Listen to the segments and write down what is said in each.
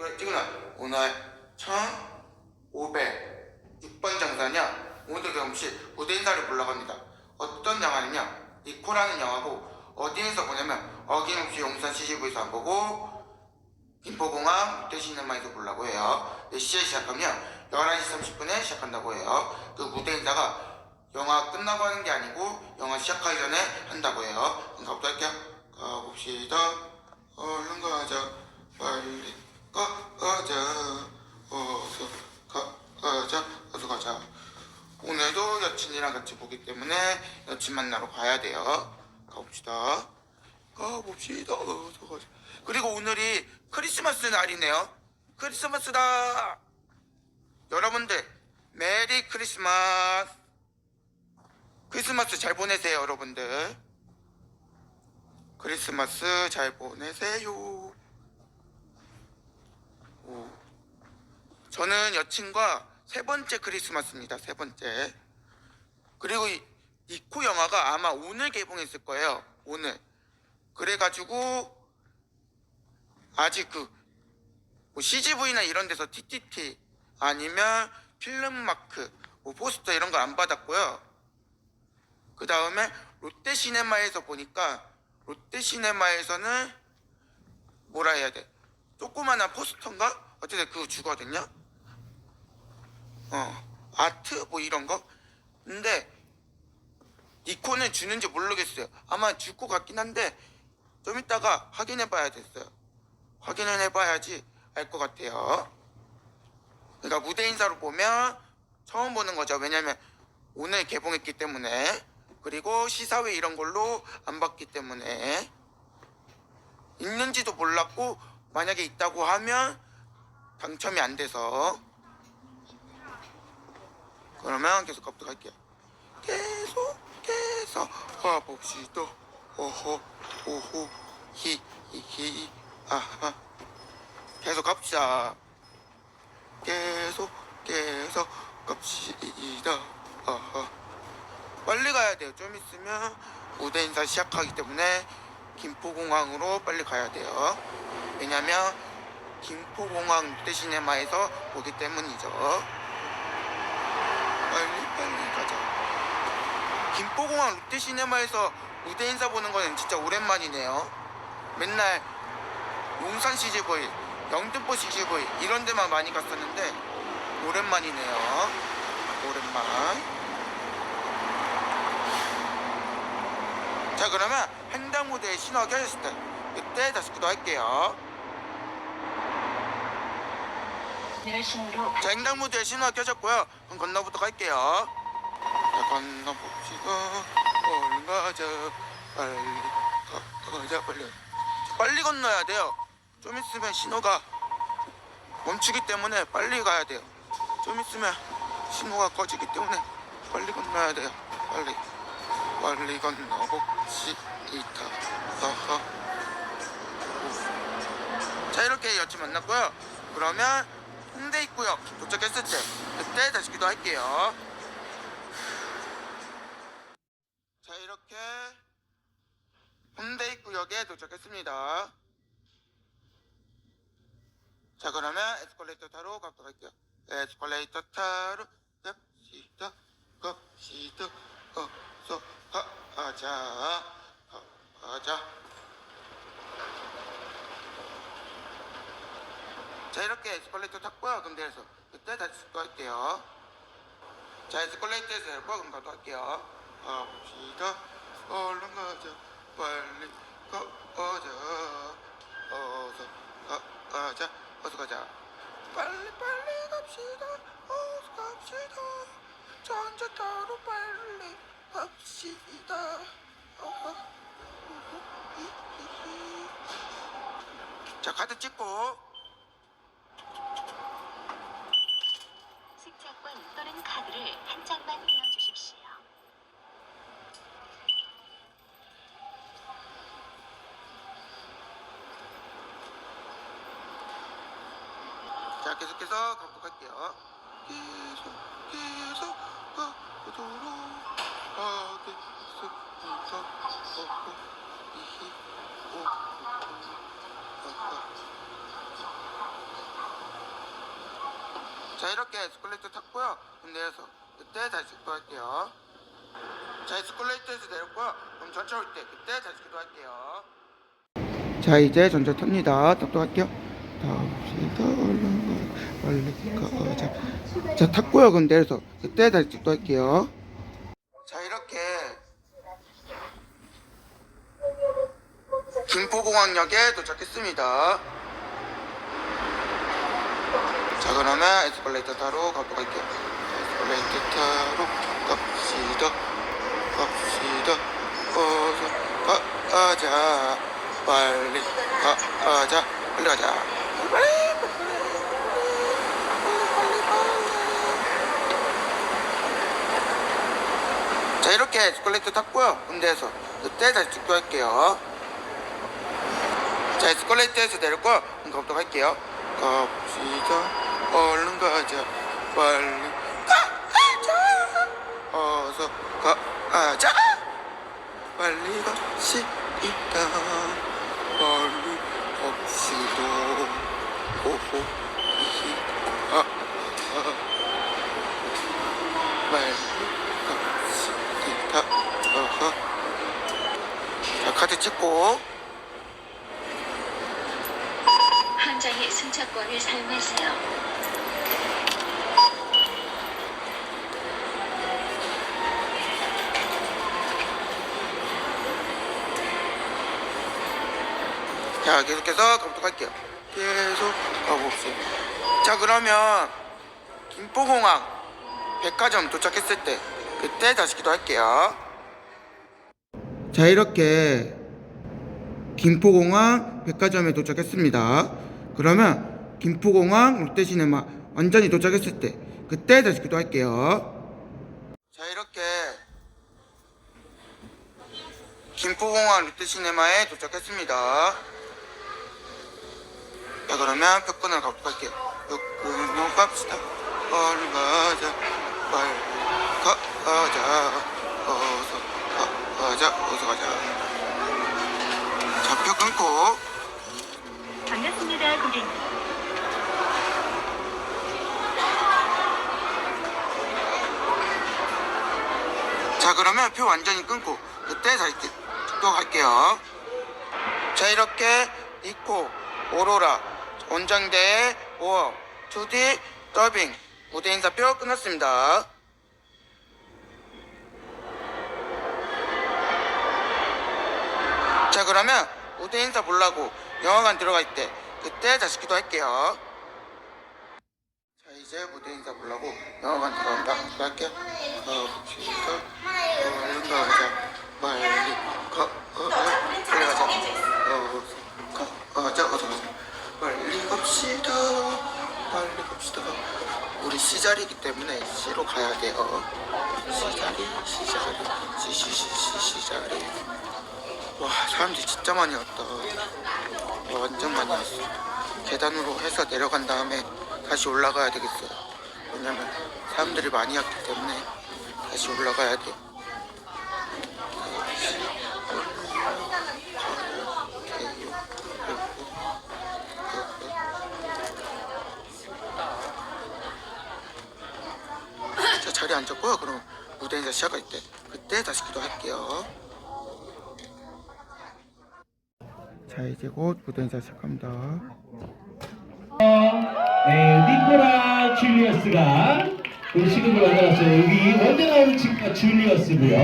찍어 찍으나 오늘 1506번 장사냐 오늘 경험시 무대 인사를 보러 갑니다. 어떤 영화냐면 니코라는 영화고 어디에서 보냐면 어김없이 용산 CGV에서 안 보고 김포공항 롯데시네마에서 보려고 해요. 몇 시에 시작하면 11시 30분에 시작한다고 해요. 그 무대 인사가 영화 끝나고 하는 게 아니고 영화 시작하기 전에 한다고 해요. 가보도록 할게요. 가봅시다. 얼른 가자. 빨리 가자. 어서 가자. 어서 가자. 오늘도 여친이랑 같이 보기 때문에 여친 만나러 가야 돼요. 가봅시다. 가봅시다. 어서 가자. 그리고 오늘이 크리스마스 날이네요. 크리스마스다. 여러분들 메리 크리스마스. 크리스마스 잘 보내세요, 여러분들. 크리스마스 잘 보내세요. 오. 저는 여친과 세 번째 크리스마스입니다. 세 번째. 그리고 이 니코 영화가 아마 오늘 개봉했을 거예요. 오늘. 그래가지고 아직 그 뭐 CGV나 이런 데서 TTT 아니면 필름마크 뭐 포스터 이런 거안 받았고요. 그 다음에 롯데시네마에서 보니까 롯데시네마에서는 뭐라 해야 돼? 조그만한 포스터인가? 어쨌든 그거 주거든요. 어 아트 뭐 이런 거. 근데 니코는 주는지 모르겠어요. 아마 줄 것 같긴 한데 좀 이따가 확인해봐야 됐어요. 확인을 해봐야지 알 것 같아요. 그러니까 무대 인사로 보면 처음 보는 거죠. 왜냐면 오늘 개봉했기 때문에 그리고 시사회 이런 걸로 안 봤기 때문에 있는지도 몰랐고 만약에 있다고 하면 당첨이 안 돼서 그러면 계속 가보도록 할게요. 계속 계속 가봅시다. 오호 오호 히히히 아하 계속 갑시다. 계속 계속 갑시다. 아하 빨리 가야 돼요. 좀 있으면 무대 인사 시작하기 때문에 김포공항으로 빨리 가야 돼요. 왜냐면 김포공항 롯데시네마에서 보기 때문이죠. 빨리 빨리 가자. 김포공항 롯데시네마에서 무대 인사 보는 거는 진짜 오랜만이네요. 맨날 용산 CGV, 영등포 CGV 이런 데만 많이 갔었는데 오랜만이네요. 오랜만. 자 그러면 횡단무대에 신호가 켜졌을 때 그때 다시 구도할게요. 내신으로 자 횡단무대에 신호가 켜졌고요. 그럼 건너보도록 할게요. 자 건너 봅시다. 얼른 가자. 빨리 가, 가자 빨리. 빨리 건너야 돼요. 좀 있으면 신호가 멈추기 때문에 빨리 가야 돼요. 좀 있으면 신호가 꺼지기 때문에 빨리 건너야 돼요. 빨리 빨리 건너 봅시다. 하하. 자 이렇게 여친 만났고요. 그러면 홍대 입구역 도착했을 때 그때 다시 기도할게요. 자 이렇게 홍대 입 구역에 도착했습니다. 자 그러면 에스컬레이터 타러 가도록 할게요. 에스컬레이터 타러 갑시다. 갑시다. 어서 가자. 가자. 자 이렇게 에스컬레이터 탔고요. 그럼 내려서 그때 다시 숙도할게요. 자 에스컬레이터에서 내려고 그럼 가도 할게요. 가봅시다. 얼른 가자. 빨리 가자. 어서 가, 가자. 어서 가자. 빨리 빨리 갑시다. 어서 갑시다. 전자타로 빨리 갑시다. 우후, 히히히. 자 카드 찍고 승차권 또는 카드를 한 장 계속해서 가보도록 할게요 계속 계속 가보도록 하겠습니다 아하 이렇게 에스컬레이터 탔고요. 내려서 그때 다시 기도할게요. 자, 에스컬레이터에서 내렸고요. 그럼 전철 올 때 그때 다시 기도할게요. 자, 이제 전철 탑니다. 똑똑할게요. 다시다 얼른 가 빨리 가자. 자, 탔고요. 그럼 내려서 그때 다시 기도할게요. 자, 이렇게 김포공항역에 도착했습니다. 자 그러면 에스컬레이터 타러 가도록 할게요 에스컬레이터 타러 갑시다 갑시다 어서 가자 빨리 가자 빨리 가자 빨리 자 이렇게 에스컬레이터 탔고요. 군대에서 그때 다시 축도할게요. 자 에스컬레이터에서 내렸고 가도록 할게요. 갑시다. 얼른 가자. 빨리 가자. 어서 가자. 빨리 갑시다. 빨리 갑시다. 오호 아, 아. 빨리 갑시다 어허 자 카드 찍고. 한 장의 승차권을 사용하세요. 자 계속해서 가보도록 할게요. 계속 가봅시다 자 그러면 김포공항 백화점 도착했을 때 그때 다시 기도할게요. 자 이렇게 김포공항 백화점에 도착했습니다. 그러면 김포공항 롯데시네마 완전히 도착했을 때 그때 다시 기도할게요. 자 이렇게 김포공항 롯데시네마에 도착했습니다. 자 그러면 벽끈을 갖고 갈게요. 벽끈을 갑시다. 얼른 가자 빨리 가자 어서 가자 어서 가자 좌표 끊고. 반갑습니다, 고객님. 자 그러면 표 완전히 끊고 그때 다시 또 갈게요. 자 이렇게 니코 오로라 원정대의 5업 2D 더빙 무대 인사표 끝났습니다. 자 그러면 무대 인사 보려고 영화관 들어갈 때 그때 다시 기도할게요 자 이제 무대 인사 보려고 영화관 들어간다 할게요 가봅시다 얼른 가자 빨리 가 어, 어, 빨리 가자 어, 가 가자 어서 가자 빨리 갑시다 빨리 갑시다 우리 C자리이기 때문에 C로 가야 돼요 C자리 C자리 CCCC C자리 와 사람들이 진짜 많이 왔다. 와, 완전 많이 왔어. 계단으로 해서 내려간 다음에 다시 올라가야 되겠어요 왜냐면 사람들이 많이 왔기 때문에 다시 올라가야 돼. 자 자리 앉았고요 그럼 무대 인사 시작할 때. 그때 다시 기도할게요 자 이제 곧 무대 인사 시작합니다 네, 니코라 줄리어스가 우리 친구를 만나봤어요. 여기 먼저 나오는 친구가 줄리어스고요.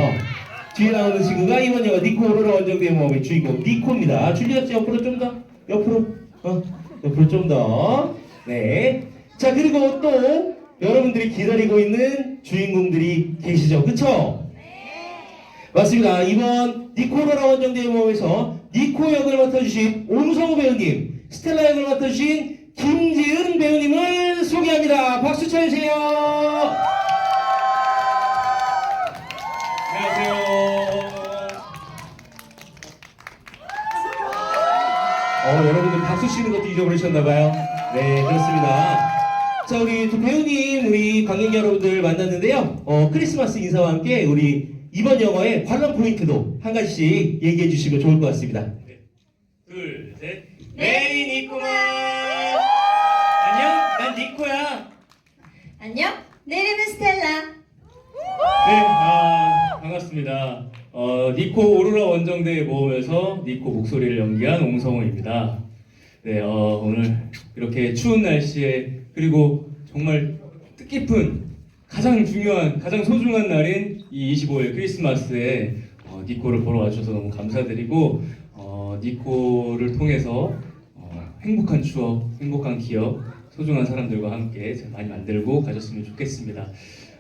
뒤에 나오는 친구가 이번 영화 니코로로 원정된 모험의 주인공 니코입니다. 줄리어스 옆으로 좀 더, 옆으로, 어, 옆으로 좀 더. 네. 자 그리고 또 여러분들이 기다리고 있는 주인공들이 계시죠, 그쵸? 맞습니다. 이번 니코로라 원정대의 모험에서 니코 역을 맡아주신 온성우 배우님, 스텔라 역을 맡아주신 김지은 배우님을 소개합니다. 박수 쳐주세요. 안녕하세요. 어, 여러분들 박수 치는 것도 잊어버리셨나봐요. 네, 그렇습니다. 자, 우리 두 배우님, 우리 관객 여러분들 만났는데요. 어, 크리스마스 인사와 함께 우리 이번 영화의 관람 포인트도 한 가지씩 얘기해 주시면 좋을 것 같습니다. 둘, 셋. 메리 니코만! 안녕, 난 니코야. 안녕, 내 이름은 스텔라. 네, 아, 반갑습니다. 어, 니코 오로라 원정대 모험에서 니코 목소리를 연기한 옹성호입니다. 네, 어, 오늘 이렇게 추운 날씨에 그리고 정말 뜻깊은 가장 중요한, 가장 소중한 날인 이 25일 크리스마스에 어, 니코를 보러 와주셔서 너무 감사드리고 어, 니코를 통해서 어, 행복한 추억, 행복한 기억, 소중한 사람들과 함께 많이 만들고 가셨으면 좋겠습니다.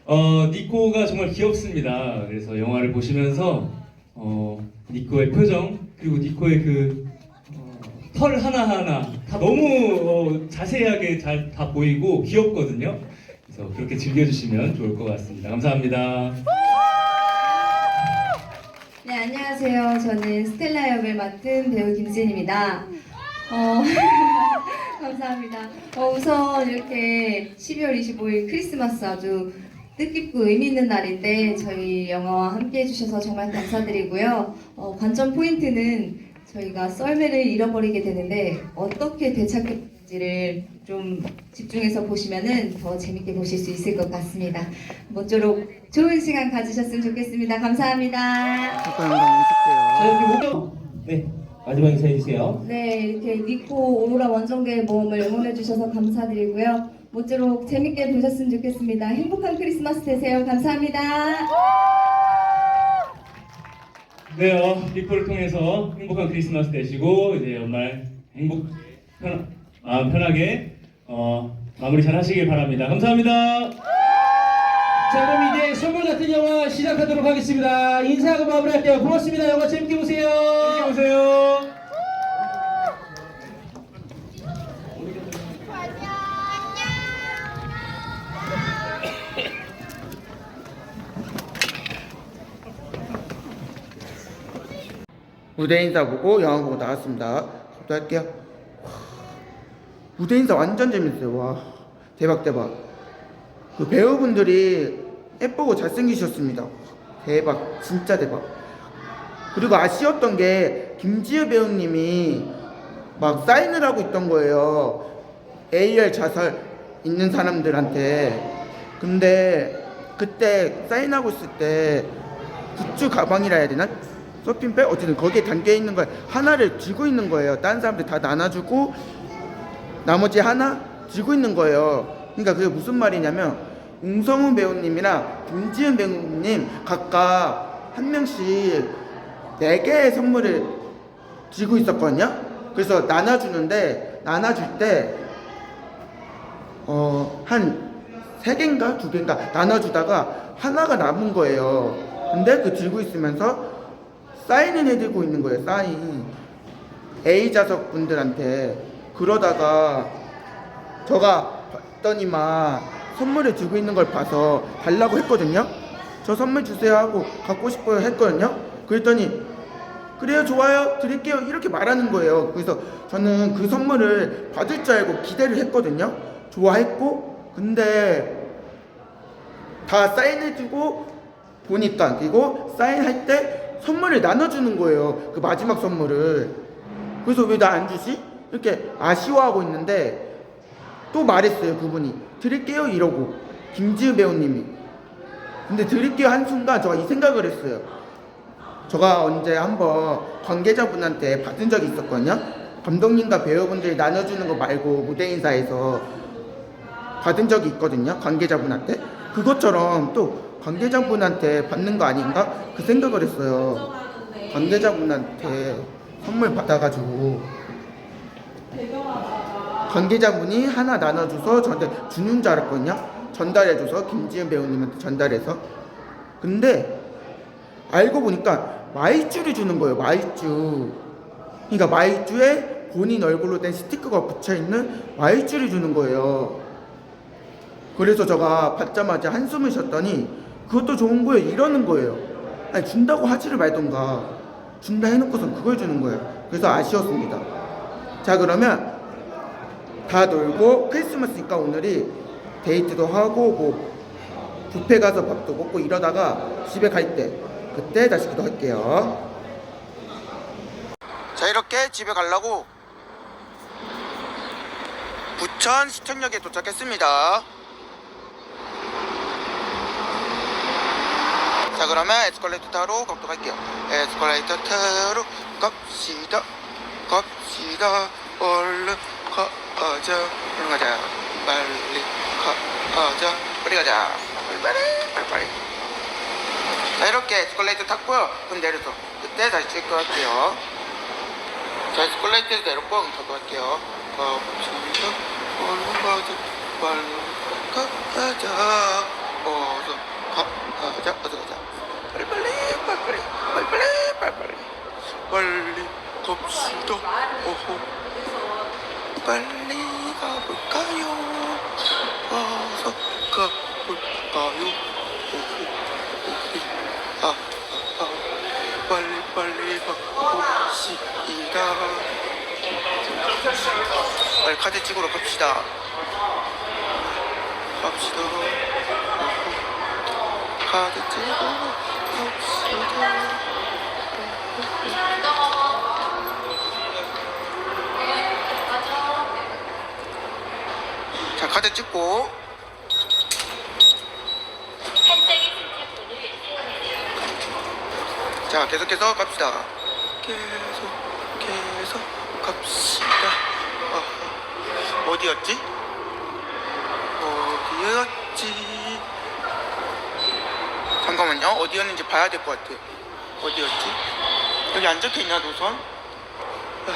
어, 니코가 정말 귀엽습니다. 그래서 영화를 보시면서 어, 니코의 표정 그리고 니코의 그 어, 털 하나하나 다 너무 어, 자세하게 잘 다 보이고 귀엽거든요. 그래서 그렇게 즐겨주시면 좋을 것 같습니다. 감사합니다. 네, 안녕하세요. 저는 스텔라 역을 맡은 배우 김지은입니다. 어, 감사합니다. 어, 우선 이렇게 12월 25일 크리스마스 아주 뜻깊고 의미 있는 날인데 저희 영화와 함께 해주셔서 정말 감사드리고요. 어, 관전 포인트는 저희가 썰매를 잃어버리게 되는데 어떻게 되찾겠는지 를 좀 집중해서 보시면은 더 재밌게 보실 수 있을 것 같습니다. 모쪼록 좋은 시간 가지셨으면 좋겠습니다. 감사합니다. 잠깐. 이렇게 모두 네, 마지막 인사해 주세요. 네, 이렇게 니코 오로라 원정대의 모험을 응원해주셔서 감사드리고요. 모쪼록 재밌게 보셨으면 좋겠습니다. 행복한 크리스마스 되세요. 감사합니다. 네, 어, 니코를 통해서 행복한 크리스마스 되시고 이제 연말 행복 편, 아, 편하게 어, 마무리 잘 하시길 바랍니다. 감사합니다. 자, 그럼 이제 선물 같은 영화 시작하도록 하겠습니다. 인사하고 마무리할게요. 고맙습니다. 영화 재밌게 보세요. 안녕히 보세요. 무대 인사 보고 영화 보고 나왔습니다. 저도 할게요. 와, 무대 인사 완전 재밌어요. 와 대박 대박. 그 배우분들이 예쁘고 잘생기셨습니다. 대박 진짜 대박. 그리고 아쉬웠던 게 김지우 배우님이 막 사인을 하고 있던 거예요. AR 자살 있는 사람들한테. 근데 그때 사인하고 있을 때 굿즈 가방이라 해야 되나? 서핑백? 어쨌든 거기에 담겨 있는 걸 하나를 쥐고 있는 거예요. 다른 사람들 다 나눠주고 나머지 하나 쥐고 있는 거예요. 그러니까 그게 무슨 말이냐면 웅성훈 배우님이랑 김지은 배우님 각각 한 명씩 네 개의 선물을 쥐고 있었거든요. 그래서 나눠주는데 나눠줄 때 어, 한 세 개인가 두 개인가 나눠주다가 하나가 남은 거예요. 근데 그 들고 있으면서 사인을 해들고 있는 거예요. 사인. A 좌석 분들한테 그러다가 저가 봤더니만 선물을 들고 있는 걸 봐서 달라고 했거든요. 저 선물 주세요 하고 갖고 싶어요 했거든요. 그랬더니 그래요 좋아요 드릴게요 이렇게 말하는 거예요. 그래서 저는 그 선물을 받을 줄 알고 기대를 했거든요. 좋아했고 근데 다 사인해주고 보니까 그리고 사인할 때 선물을 나눠주는 거예요. 그 마지막 선물을. 그래서 왜 나 안 주지? 이렇게 아쉬워하고 있는데 또 말했어요 그분이 드릴게요 이러고 김지우 배우님이. 근데 드릴게요 한 순간 제가 이 생각을 했어요. 제가 언제 한번 관계자분한테 받은 적이 있었거든요. 감독님과 배우분들이 나눠주는 거 말고 무대 인사에서 받은 적이 있거든요. 관계자분한테. 그것처럼 또 관계자분한테 받는 거 아닌가? 그 생각을 했어요. 관계자분한테 선물 받아가지고 관계자분이 하나 나눠줘서 저한테 주는 줄 알았거든요. 전달해줘서 김지은 배우님한테 전달해서. 근데 알고 보니까 마이쮸를 주는 거예요. 마이쮸. 그러니까 마이쮸에 본인 얼굴로 된 스티커가 붙여 있는 마이쮸를 주는 거예요. 그래서 제가 받자마자 한숨을 쉬었더니 그것도 좋은 거예요. 이러는 거예요. 아니 준다고 하지를 말던가 준다 해놓고선 그걸 주는 거예요. 그래서 아쉬웠습니다. 자 그러면 다 놀고 크리스마스니까 오늘이 데이트도 하고 뭐 뷔페 가서 밥도 먹고 이러다가 집에 갈 때 그때 다시 기도할게요. 자 이렇게 집에 가려고 부천 시청역에 도착했습니다. 자 그러면 에스컬레이터 타러 가도록 할게요 에스컬레이터 타러 갑시다. 갑시다 얼른 가자 얼른 가자 빨리 가자. 빨리 가자 빨리 빨리. 자 이렇게 에스컬레이터 탔고요. 그럼 내려서 그때 다시 체크할게요. 자 에스컬레이터에서 내렸고 그럼 저도 할게요. 갑시다 얼른 가자 빨리 가자 어서 가자 어서 가자. 빨리 빨리 빨리 빨리 빨리 빨리 빨리. 빨리 갑시다. 어허. 빨리 가볼까요? 어서 가볼까요? 오호 오호 아, 아, 아. 빨리 빨리 가봅시다. 빨리 카드 찍으러 갑시다. 갑시다. 어허. 카드 찍으러 갑시다 자 카드 찍고 자 계속해서 갑시다 계속 계속 갑시다 아하. 어디였지? 어디였지? 잠깐만요 어디였는지 봐야 될 것 같아 어디였지? 여기 안 적혀 있나 노선? 아,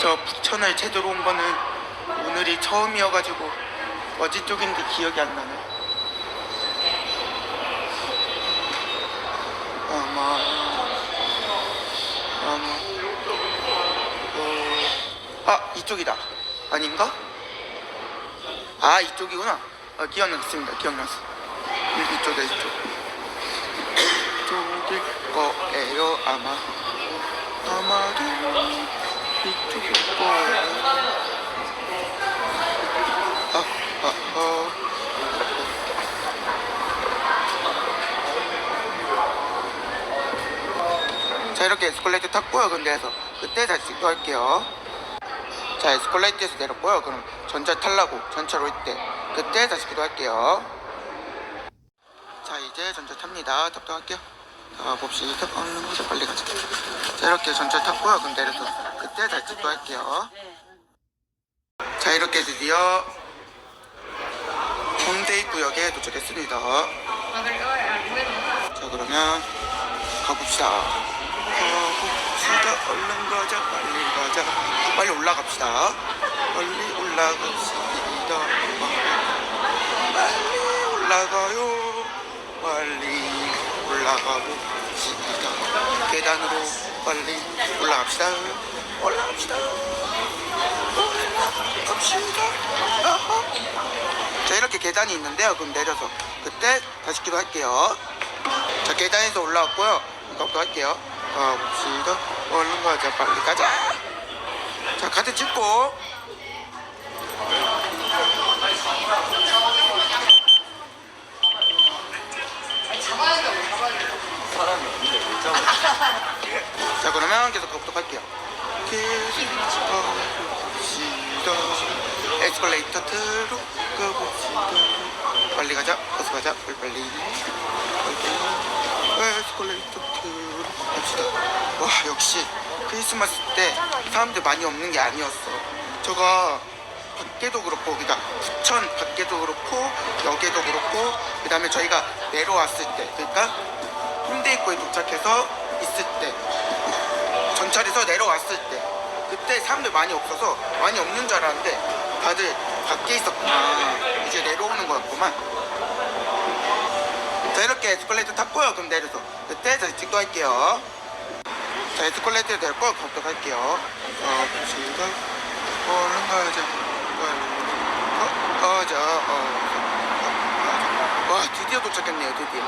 저 부천을 제대로 온 거는 오늘이 처음이어가지고 어디 쪽인지 기억이 안 나네. 아마 아마 어... 아 이쪽이다. 아닌가? 아 이쪽이구나. 아, 기억났습니다. 기억났어. 음, 이쪽이다 이쪽 자 이렇게 에스컬레이터 탔고요. 근데에서 그때 다시 찍도할게요. 자 에스컬레이터에서 내렸고요. 그럼 전차 탈라고 전차로 있대 그때 다시 기도할게요. 자 이제 전차 탑니다. 탑도할게요. 자 봅시다. 얼른 가자 빨리 가자. 자 이렇게 전차 탔고요. 그럼 내려서 그때 다시 찍도할게요. 자 이렇게 드디어 홍대 구역에 도착했습니다. 자 그러면 가봅시다 가봅시다 얼른 가자 빨리 가자. 빨리 올라갑시다. 빨리 올라갑시다. 빨리 올라가요. 빨리 올라가봅시다. 계단으로 빨리 올라갑시다. 올라갑시다. 올라갑시다. 자 이렇게 계단이 있는데요. 그럼 내려서 그때 다시 기도할게요. 자 계단에서 올라왔고요. 이것도 할게요 가봅시다 얼른 가자 빨리 가자. 자 카드 찍고. 자 그러면 계속 가보도록 할게요. 계속 가봅시다. 에스컬레이터 트로 가봅시다. 빨리 가자. 어서 가자. 빨리 빨리. 빨리 에스컬레이터 트로 갑시다. 와 역시 크리스마스 때 사람들 많이 없는 게 아니었어. 저가 밖에도 그렇고 그러니까 부천 밖에도 그렇고 역에도 그렇고 그 다음에 저희가 내려왔을 때 그러니까 홍대 입구에 도착해서 있을 때 전철에서 내려왔을 때 그때 사람들 많이 없어서 많이 없는 줄 알았는데 다들 밖에 있었구나. 이제 내려오는 거였구만. 자 이렇게 에스컬레이터 탔고요. 그럼 내려서 그때 다시 찍도 할게요. 자 에스컬레이터 내릴 거 가도록 할게요. 어 봅시다 얼른 가자 빨리 가자 어, 와 드디어 도착했네요 드디어.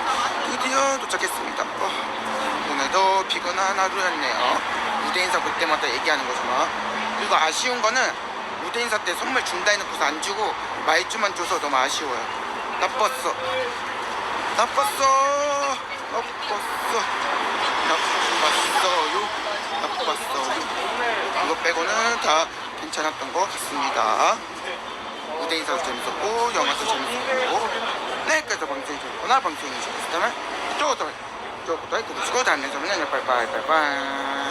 드디어 도착했습니다. 어, 오늘도 피곤한 하루였네요. 무대 인사 볼 때마다 얘기하는 거지만 그리고 아쉬운 거는 무대 인사 때 선물 준다 해놓고서 안 주고 말주만 줘서 너무 아쉬워요. 나빴어 나빴어. 나빴어. 나빴어요. 나빴어요. 이거 빼고는 다 괜찮았던 것 같습니다. 무대 인사도 재밌었고 영화도 재밌었고. 네, 내일까지 방송이 좋거나 방송이 좋았다면 좋아요 좋아요 구독 좋아요 구독 다음에 좀 만나요 빠이빠이 빠이빠이.